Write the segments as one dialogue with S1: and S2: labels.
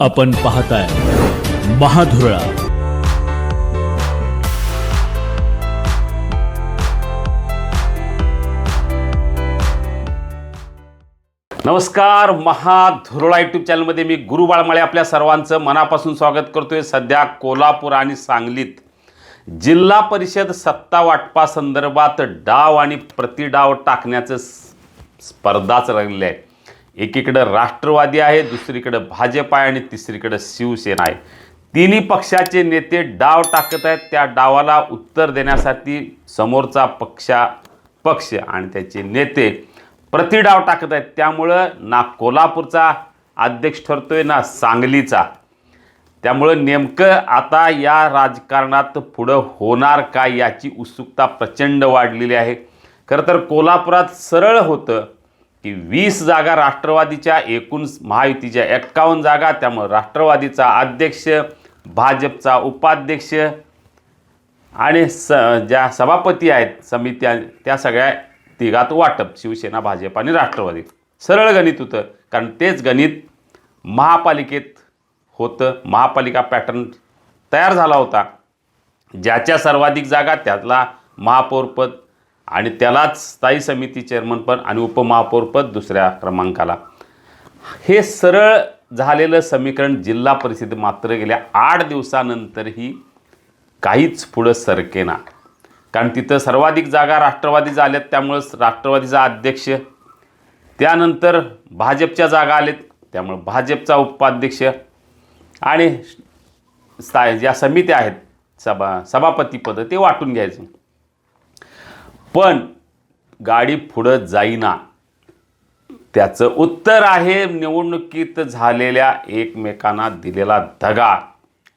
S1: आपण पाहताय महाधुरळा.
S2: नमस्कार महाधुरळा युट्यूब चॅनलमध्ये मी गुरु बाळमाळे आपल्या सर्वांचं मनापासून स्वागत करतोय. सध्या कोल्हापूर आणि सांगलीत जिल्हा परिषद सत्ता वाटपासंदर्भात डाव आणि प्रतिडाव टाकण्याचं स्पर्धाच रंगली आहे. एकीकडं राष्ट्रवादी आहे दुसरीकडं भाजप आहे आणि तिसरीकडं शिवसेना आहे. तिन्ही पक्षाचे नेते डाव टाकत आहेत. त्या डावाला उत्तर देण्यासाठी समोरचा पक्षा पक्ष आणि त्याचे नेते प्रतिडाव टाकत आहेत. त्यामुळं ना कोल्हापूरचा अध्यक्ष ठरतोय ना सांगलीचा. त्यामुळं नेमकं आता या राजकारणात पुढं होणार काय याची उत्सुकता प्रचंड वाढलेली आहे. खरं तर कोल्हापुरात सरळ होतं. की वीस जागा राष्ट्रवादीच्या एकूण महायुतीच्या एक्कावन्न जागा त्यामुळं राष्ट्रवादीचा अध्यक्ष भाजपचा उपाध्यक्ष आणि स ज्या सभापती आहेत समित्या त्या सगळ्या तिघात वाटप शिवसेना भाजप आणि राष्ट्रवादी. सरळ गणित होतं कारण तेच गणित महापालिकेत होतं. महापालिका पॅटर्न तयार झाला होता. ज्याच्या सर्वाधिक जागा त्यातला महापौरपद आणि त्यालाच स्थायी समिती चेअरमनपद आणि उपमहापौरपद दुसऱ्या क्रमांकाला. हे सरळ झालेलं समीकरण जिल्हा परिषद मात्र गेल्या आठ दिवसानंतरही काहीच पुढं सरकेना कारण तिथं सर्वाधिक जागा राष्ट्रवादी झाल्यात त्यामुळं राष्ट्रवादीचा अध्यक्ष त्यानंतर भाजपच्या जागा आलेत त्यामुळं भाजपचा उपाध्यक्ष आणि सा ज्या समित्या आहेत सभा सभापतीपदं ते वाटून घ्यायचं. पण गाडी पुढं जाईना. त्याचं उत्तर आहे निवडणुकीत झालेल्या एकमेकांना दिलेला दगा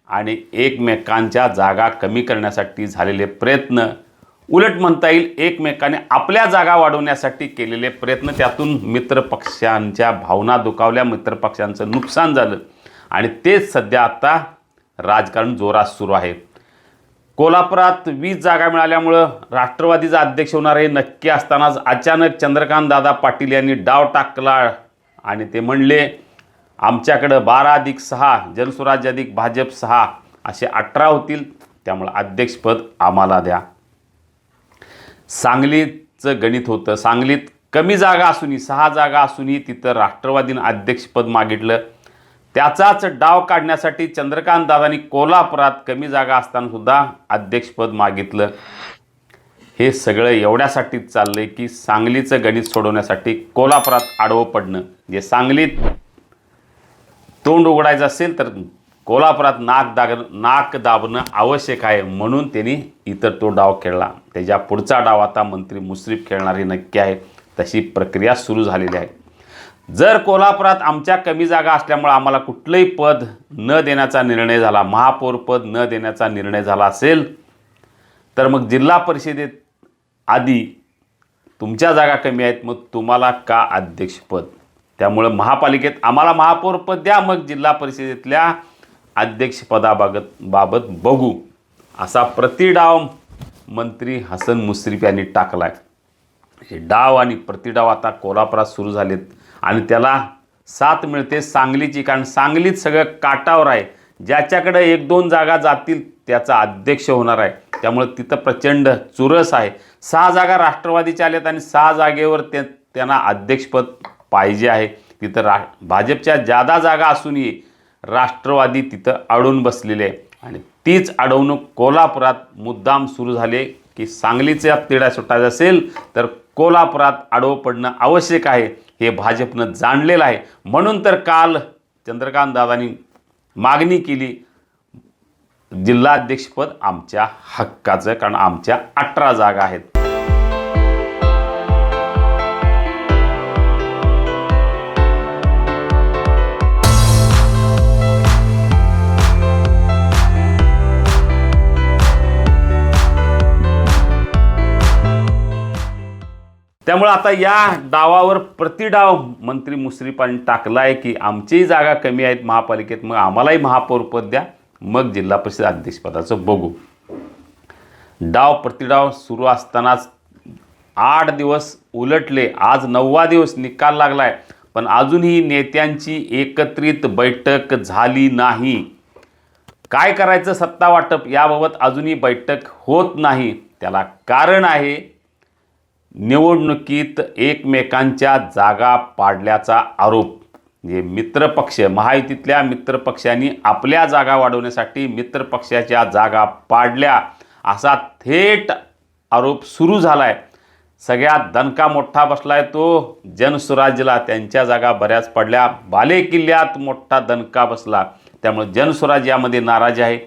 S2: आणि एकमेकांच्या जागा कमी करण्यासाठी झालेले प्रयत्न. उलट म्हणता येईल एकमेकाने आपल्या जागा वाढवण्यासाठी केलेले प्रयत्न. त्यातून मित्रपक्षांच्या भावना दुखावल्या मित्रपक्षांचं नुकसान झालं आणि तेच सध्या आता राजकारण जोरात सुरू आहे. कोल्हापुरात वीस जागा मिळाल्यामुळं राष्ट्रवादीचा अध्यक्ष होणार हे नक्की असतानाच अचानक चंद्रकांत दादा पाटील यांनी डाव टाकला आणि ते म्हणले आमच्याकडं बारा अधिक सहा जनस्वराज्य अधिक भाजप सहा असे अठरा होतील. त्यामुळं अध्यक्षपद आम्हाला द्या. सांगलीचं गणित होतं. सांगलीत कमी जागा असूनही सहा जागा असूनही तिथं राष्ट्रवादीनं अध्यक्षपद मागितलं. त्याचाच डाव काढण्यासाठी चंद्रकांत दादांनी कोल्हापुरात कमी जागा असताना सुद्धा अध्यक्षपद मागितलं. हे सगळं एवढ्यासाठीच चाललंय की सांगलीचं गणित सोडवण्यासाठी कोल्हापुरात आडवं पडणं. जे सांगलीत तोंड उघडायचं असेल तर कोल्हापुरात नाक दाग नाक दाबणं आवश्यक आहे म्हणून त्यांनी इतर तो डाव खेळला. त्याच्या पुढचा डाव आता मंत्री मुश्रीफ खेळणार हे नक्की आहे. तशी प्रक्रिया सुरू झालेली आहे. जर कोल्हापुरात आमच्या कमी जागा असल्यामुळे आम्हाला कुठलंही पद न देण्याचा निर्णय झाला महापौर पद न देण्याचा निर्णय झाला असेल तर मग जिल्हा परिषदेत आधी तुमच्या जागा कमी आहेत मग तुम्हाला का अध्यक्षपद त्यामुळं महापालिकेत आम्हाला महापौर पद द्या मग जिल्हा परिषदेतल्या अध्यक्षपदाबाबत बाबत बघू. असा प्रतिडाव मंत्री हसन मुश्रीफ यांनी टाकला आहे हे डाव आणि प्रतिडाव आता कोल्हापुरात सुरू झालेत. आणि त्याला साथ मिळते सांगलीची कारण सांगलीत सगळं काटावर आहे. ज्याच्याकडे एक दोन जागा जातील त्याचा अध्यक्ष होणार आहे. त्यामुळे तिथं प्रचंड चुरस आहे. सहा जागा राष्ट्रवादीच्या आल्यात आणि सहा जागेवर ते त्यांना अध्यक्षपद पाहिजे आहे. तिथं रा भाजपच्या जादा जागा असूनही राष्ट्रवादी तिथं अडून बसलेले आहे. आणि तीच अडवणूक कोल्हापुरात मुद्दाम सुरू झाले की सांगलीच्या तिढा सुटायचा असेल तर कोल्हापुरात आडवं पडणं आवश्यक आहे. हे भाजपनं जाणलेलं आहे. म्हणून तर काल चंद्रकांत दादांनी मागणी केली. जिल्हाध्यक्षपद आमच्या हक्काचं कारण आमच्या अठरा जागा आहेत. त्यामुळे आता या डावावर प्रतिडाव मंत्री मुश्रीफांनी टाकला आहे की आमचीही जागा कमी आहेत महापालिकेत मग आम्हालाही महापौरपद द्या. मग जिल्हा परिषद अध्यक्षपदाचं बघू. डाव प्रतिडाव सुरू असतानाच आठ दिवस उलटले. आज नववा दिवस निकाल लागलाय. पण अजूनही नेत्यांची एकत्रित बैठक झाली नाही. काय करायचं सत्ता वाटप याबाबत अजूनही बैठक होत नाही. त्याला कारण आहे निवडणुकीत एकमेकांच्या जागा पाडल्याचा आरोप. म्हणजे मित्रपक्ष महायुतीतल्या मित्रपक्षांनी आपल्या जागा वाढवण्यासाठी मित्रपक्षाच्या जागा पाडल्या असा थेट आरोप सुरू झाला आहे सगळ्यात दणका मोठा आहे तो जनस्वराज्यला त्यांच्या जागा बऱ्याच पडल्या. बाले किल्ल्यात मोठा दणका बसला. त्यामुळे जनसुराज यामध्ये नाराज आहे.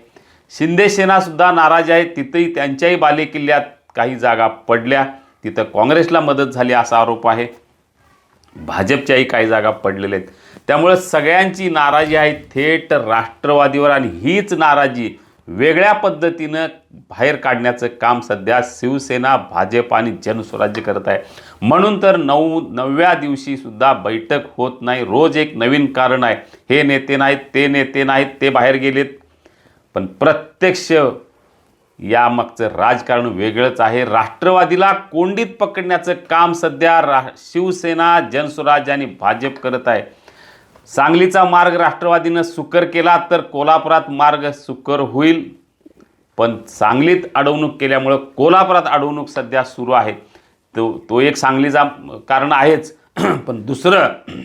S2: शिंदे सेनासुद्धा नाराज आहे. तिथेही त्यांच्याही बाले किल्ल्यात काही जागा पडल्या. तिथं काँग्रेसला मदत झाली असा आरोप आहे. भाजपच्याही काही जागा पडलेल्या आहेत. त्यामुळं सगळ्यांची नाराजी आहे. थेट राष्ट्रवादीवर आणि हीच नाराजी वेगळ्या पद्धतीनं बाहेर काढण्याचं काम सध्या शिवसेना भाजप आणि जनस्वराज्य करत आहे. म्हणून तर नऊ नवव्या दिवशीसुद्धा बैठक होत नाही. रोज एक नवीन कारण आहे. हे नेते नाहीत ते नेते नाहीत ते बाहेर गेलेत. पण प्रत्यक्ष यामागचं राजकारण वेगळंच आहे. राष्ट्रवादीला कोंडीत पकडण्याचं काम सध्या रा शिवसेना जनस्वराज आणि भाजप करत आहे. सांगलीचा मार्ग राष्ट्रवादीनं सुकर केला तर कोल्हापुरात मार्ग सुकर होईल. पण सांगलीत अडवणूक केल्यामुळं कोल्हापुरात अडवणूक सध्या सुरू आहे. तो तो एक सांगलीचा कारण आहेच. पण दुसरं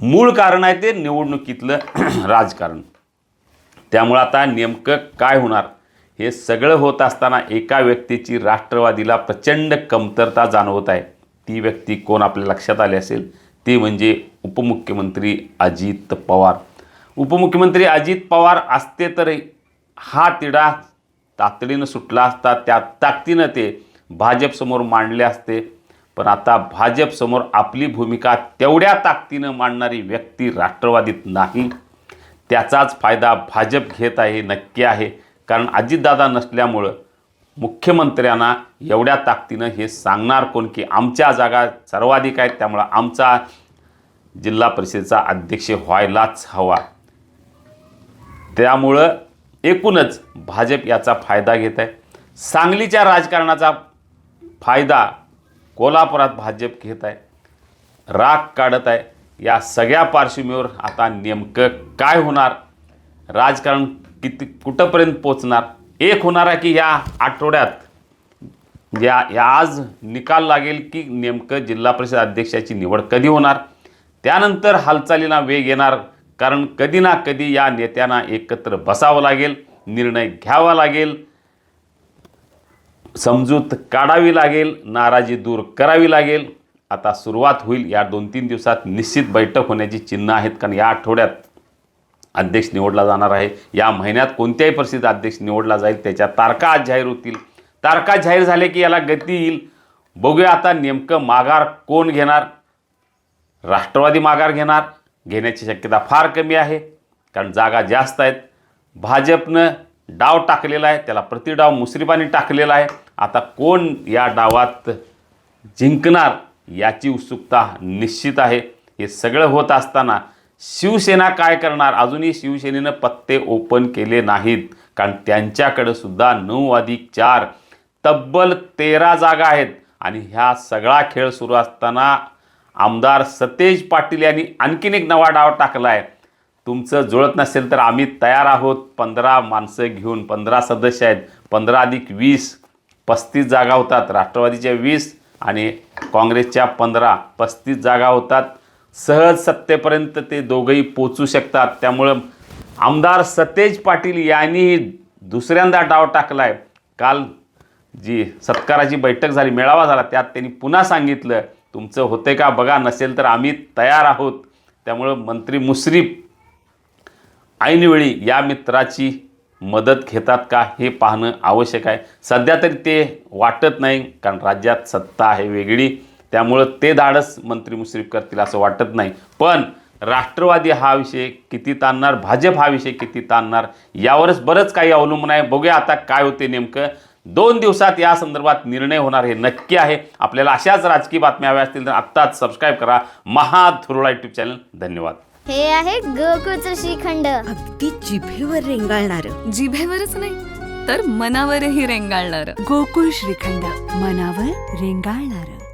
S2: मूळ कारण आहे ते निवडणुकीतलं राजकारण. त्यामुळं आता नेमकं काय होणार? हे सगळं होत असताना एका व्यक्तीची राष्ट्रवादीला प्रचंड कमतरता जाणवत आहे. ती व्यक्ती कोण आपल्या लक्षात आली असेल? ती म्हणजे उपमुख्यमंत्री अजित पवार. उपमुख्यमंत्री अजित पवार असते तर हा तिढा तातडीनं सुटला असता त्या ताकदीनं ते भाजपसमोर मांडले असते. पण आता भाजपसमोर आपली भूमिका तेवढ्या ताकदीनं मांडणारी व्यक्ती राष्ट्रवादीत नाही. त्याचाच फायदा भाजप घेत आहे नक्की आहे. कारण अजितदादा नसल्यामुळं मुख्यमंत्र्यांना एवढ्या ताकदीनं हे सांगणार कोण की आमच्या जागा सर्वाधिक आहेत त्यामुळं आमचा जिल्हा परिषदेचा अध्यक्ष व्हायलाच हवा. त्यामुळं एकूणच भाजप याचा फायदा घेत आहे. सांगलीच्या राजकारणाचा फायदा कोल्हापुरात भाजप घेत आहे. राग काढत आहे. या सगळ्या पार्श्वभूमीवर आता नेमकं काय होणार? राजकारण किती कुठंपर्यंत पोचणार? एक होणार आहे की या आठवड्यात? या या आज निकाल लागेल की नेमकं जिल्हा परिषद अध्यक्षाची निवड कधी होणार? त्यानंतर हालचालीला वेग येणार कारण कधी ना कधी या नेत्यांना एकत्र बसावं लागेल निर्णय घ्यावा लागेल समजूत काढावी लागेल नाराजी दूर करावी लागेल. आता सुरुवात होईल या दोन तीन दिवसात निश्चित बैठक होण्याची चिन्ह आहेत कारण या आठवड्यात अध्यक्ष निवडला जाणार आहे. या महिन्यात कोणत्याही परिस्थितीत अध्यक्ष निवडला जाईल त्याच्या तारखा आज जाहीर होतील. तारखा जाहीर झाले की याला गती येईल. बघूया आता नेमकं माघार कोण घेणार? राष्ट्रवादी माघार घेणार? घेण्याची शक्यता फार कमी आहे कारण जागा जास्त आहेत. भाजपनं डाव टाकलेला आहे त्याला प्रतिडाव मुश्रीफांनी टाकलेला आहे. आता कोण या डावात जिंकणार याची उत्सुकता निश्चित आहे. हे सगळं होत असताना शिवसेना काय करणार? अजूनही शिवसेनेनं पत्ते ओपन केले नाहीत. कारण त्यांच्याकडं सुद्धा नऊ अधिक चार तब्बल तेरा जागा आहेत. आणि ह्या सगळा खेळ सुरू असताना आमदार सतेज पाटील यांनी आणखीन एक नवा डाव टाकला आहे तुमचं जुळत नसेल तर आम्ही तयार आहोत. पंधरा माणसं घेऊन पंधरा सदस्य आहेत. पंधरा अधिक वीस पस्तीस जागा होतात. राष्ट्रवादीच्या वीस आणि काँग्रेसच्या पंधरा पस्तीस जागा होतात. सहज सत्तेपर्यंत ते दोघंही पोचू शकतात. त्यामुळं आमदार सतेज पाटील यांनी दुसऱ्यांदा डाव टाकला आहे काल जी सत्काराची बैठक झाली मेळावा झाला त्यात त्यांनी पुन्हा सांगितलं तुमचं होते का? बघा नसेल तर आम्ही तयार आहोत. त्यामुळं मंत्री मुश्रीफ ऐनवेळी या मित्राची मदत घेतात का हे पाहणं आवश्यक आहे. सध्या तरी ते वाटत नाही कारण राज्यात सत्ता आहे वेगळी. त्यामुळं ते धाडस मंत्री मुश्रीफ करतील असं वाटत नाही. पण राष्ट्रवादी हा विषय किती ताणणार भाजप हा विषय किती ताणणार यावरच बरंच काही अवलंबून आहे. बघूया आता काय होते नेमकं. दोन दिवसात या संदर्भात निर्णय होणार हे नक्की आहे. आपल्याला अशाच राजकीय बातम्या हव्या असतील तर आत्ताच सबस्क्राईब करा. महाधुरळा यूट्यूब चॅनल धन्यवाद.
S3: हे आहे गोकुळचं श्रीखंड.
S4: अगदी जिभेवर रेंगाळणार.
S5: जिभेवरच नाही तर मनावरही रेंगाळणार.
S4: गोकुळ श्रीखंड. मनावर रेंगाळणार.